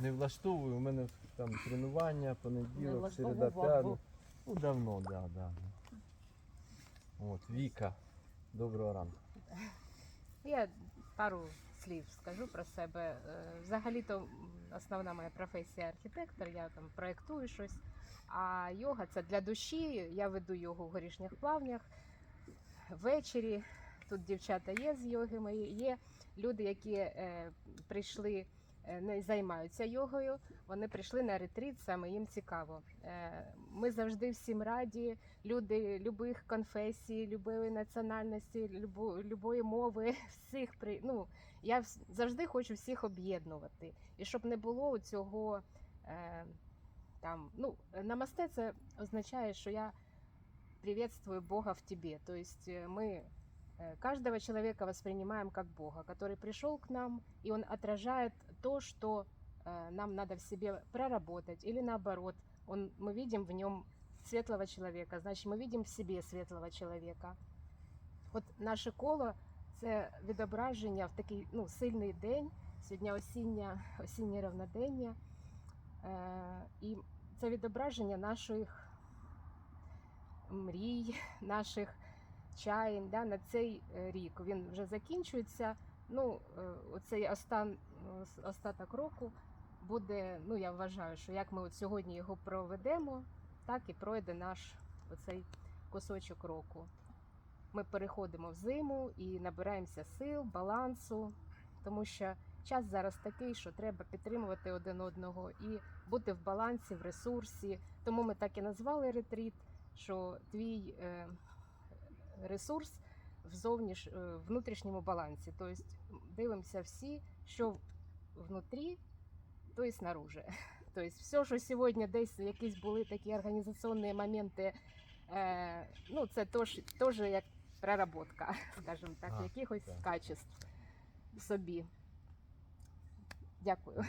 Не влаштовую, у мене там тренування, Не понеділок, середа, п'ятниця. Ну давно, да, да. От, Віка. Доброго ранку. Я пару слів скажу про себе. Е, Взагалі-то основна моя професія архітектор, я там проєктую щось. А йога це для душі. Я веду йогу в горішніх плавнях. Ввечері тут дівчата є з йоги мої, є люди, які е, прийшли, не займаються йогою. Вони прийшли на ретрит, саме їм цікаво. Е, ми завжди всім раді. Люди любих конфесій, любої національності, любо, любої мови, всіх при ну я вс- завжди хочу всіх об'єднувати. І щоб не було цього е, там, ну, намасте це означає, що я приветствую Бога в тебе. То есть э, мы э, каждого человека воспринимаем как Бога, который пришел к нам, и он отражает то, что э, нам надо в себе проработать, или наоборот, он, мы видим в нем светлого человека, значит, мы видим в себе светлого человека. От наше коло це відображення в такий ну, сильний день, сьогодні осіння, осіннє равнодення. Е, і це відображення наших мрій, наших чаєм да, на цей е, рік. Він вже закінчується. Ну, е, оцей остан, остаток року буде, ну я вважаю, що як ми от сьогодні його проведемо, так і пройде наш оцей кусочок року. Ми переходимо в зиму і набираємося сил, балансу, тому що час зараз такий, що треба підтримувати один одного і бути в балансі, в ресурсі. Тому ми так і назвали ретріт, що твій е, ресурс в зовніш, е, внутрішньому балансі. Тобто дивимося всі, що внутрі, то і снаружи. Тобто, все, що сьогодні десь якісь були такі організаційні моменти, е, ну це теж, теж як проработка, скажімо так, якихось качеств в собі. Дякую.